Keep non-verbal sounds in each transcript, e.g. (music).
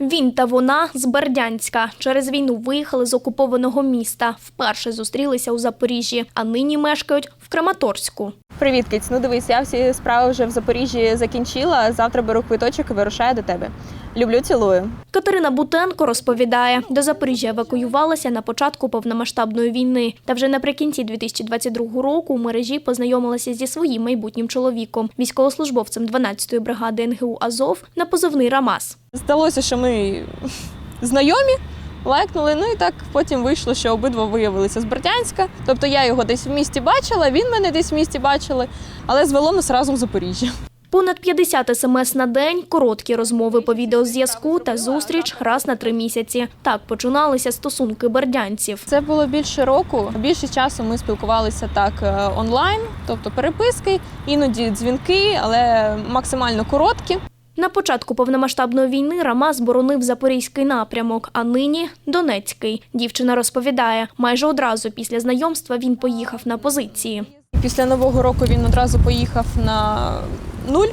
Він та вона з Бердянська. Через війну виїхали з окупованого міста. Вперше зустрілися у Запоріжжі, а нині мешкають в Краматорську. Привіт, Киць. Ну дивись, я всі справи вже в Запоріжжі закінчила. Завтра беру квиточок і вирушаю до тебе. Люблю, цілую. Катерина Бутенко розповідає, до Запоріжжя евакуювалася на початку повномасштабної війни. Та вже наприкінці 2022 року у мережі познайомилася зі своїм майбутнім чоловіком, військовослужбовцем 12-ї бригади НГУ Азов на позивний Рамас. Здалося, що ми (laughs) знайомі. Лайкнули, ну і так потім вийшло, що обидва виявилися з Бердянська. Тобто я його десь в місті бачила, він мене десь в місті бачили, але звело нас разом в Запоріжжя. Понад 50 смс на день, короткі розмови по відеозв'язку та зустріч раз на три місяці. Так починалися стосунки бердянців. Це було більше року. Більше часу ми спілкувалися так е, онлайн, тобто переписки, іноді дзвінки, але максимально короткі. На початку повномасштабної війни Рамаз боронив запорізький напрямок, а нині Донецький. Дівчина розповідає, майже одразу після знайомства він поїхав на позиції. Після нового року він одразу поїхав на нуль.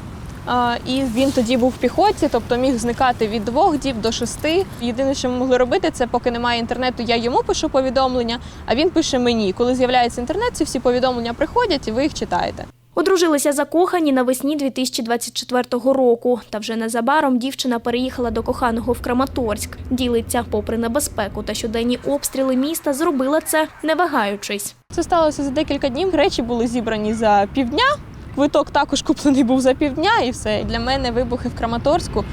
І він тоді був в піхоті, тобто міг зникати від двох діб до шести. Єдине, що ми могли робити, це поки немає інтернету, я йому пишу повідомлення, а він пише мені. Коли з'являється інтернет, ці всі повідомлення приходять і ви їх читаєте. Одружилися закохані навесні 2024 року. Та вже незабаром дівчина переїхала до коханого в Краматорськ. Ділиться, попри небезпеку та щоденні обстріли міста, зробила це не вагаючись. Це сталося за декілька днів. Речі були зібрані за півдня. Квиток також куплений був за півдня, і все. Для мене вибухи в Краматорську.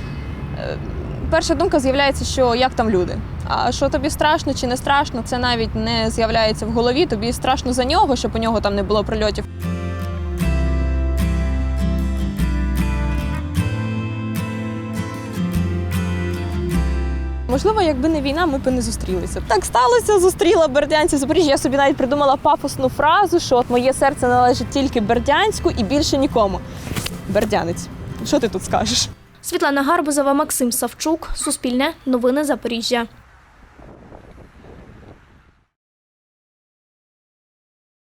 е, Перша думка з'являється, що як там люди. А що тобі страшно чи не страшно, це навіть не з'являється в голові. Тобі страшно за нього, щоб у нього там не було прильотів. Можливо, якби не війна, ми б не зустрілися. Так сталося, зустріла бердянців Запоріжжя. Я собі навіть придумала пафосну фразу, що от моє серце належить тільки Бердянську і більше нікому. Бердянець. Що ти тут скажеш? Світлана Гарбузова, Максим Савчук, Суспільне, Новини Запоріжжя.